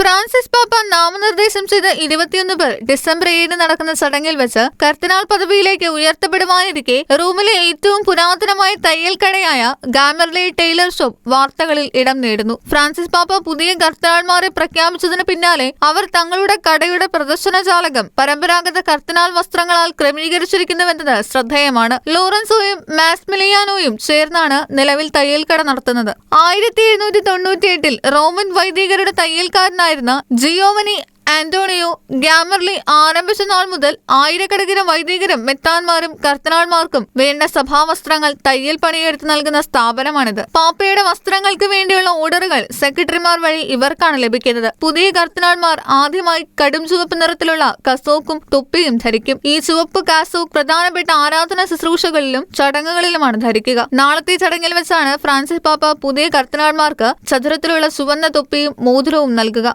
Francis പാപ്പ നാമനിർദ്ദേശം ചെയ്ത ഇരുപത്തിയൊന്ന് പേർ ഡിസംബർ ഏഴിന് നടക്കുന്ന ചടങ്ങിൽ വെച്ച് കർത്തനാൾ പദവിയിലേക്ക് ഉയർത്തപ്പെടുവാനിരിക്കെ റൂമിലെ ഏറ്റവും പുരാതനമായ തയ്യൽ കടയായ ഗാമർലെ ടൈലർ ഷോപ്പ് വാർത്തകളിൽ ഇടം നേടുന്നു. ഫ്രാൻസിസ് പാപ്പ പുതിയ കർദിനാൾമാരെ പ്രഖ്യാപിച്ചതിന് പിന്നാലെ അവർ തങ്ങളുടെ കടയുടെ പ്രദർശനജാലകം പരമ്പരാഗത കർത്തനാൾ വസ്ത്രങ്ങളാൽ ക്രമീകരിച്ചിരിക്കുന്നുവെന്നത് ശ്രദ്ധേയമാണ്. ലോറൻസോയും മാസ്മിലിയാനോയും ചേർന്നാണ് നിലവിൽ തയ്യൽ കട നടത്തുന്നത്. ആയിരത്തി എഴുന്നൂറ്റി തൊണ്ണൂറ്റി എട്ടിൽ റോമൻ വൈദികരുടെ തയ്യൽക്കാരനായിരുന്ന ജിയോവനി ആന്റോണിയോ ഗ്യാമർലി ആരംഭിച്ച നാൾ മുതൽ ആയിരക്കണക്കിന് വൈദികരും മെത്താന്മാരും കർത്തനാൾമാർക്കും വേണ്ട സഭാവസ്ത്രങ്ങൾ തയ്യൽ പണിയെടുത്ത് നൽകുന്ന സ്ഥാപനമാണിത്. പാപ്പയുടെ വസ്ത്രങ്ങൾക്ക് വേണ്ടിയുള്ള ഓർഡറുകൾ സെക്രട്ടറിമാർ വഴി ഇവർക്കാണ് ലഭിക്കുന്നത്. പുതിയ കർത്തനാൾമാർ ആദ്യമായി കടും ചുവപ്പ് നിറത്തിലുള്ള കസോക്കും തൊപ്പിയും ധരിക്കും. ഈ ചുവപ്പ് കാസോക്ക് പ്രധാനപ്പെട്ട ആരാധന ശുശ്രൂഷകളിലും ചടങ്ങുകളിലുമാണ് ധരിക്കുക. നാളത്തെ ചടങ്ങിൽ വെച്ചാണ് ഫ്രാൻസിസ് പാപ്പ പുതിയ കർത്തനാൾമാർക്ക് ചതുരത്തിലുള്ള ചുവന്ന തൊപ്പിയും മോതിരവും നൽകുക.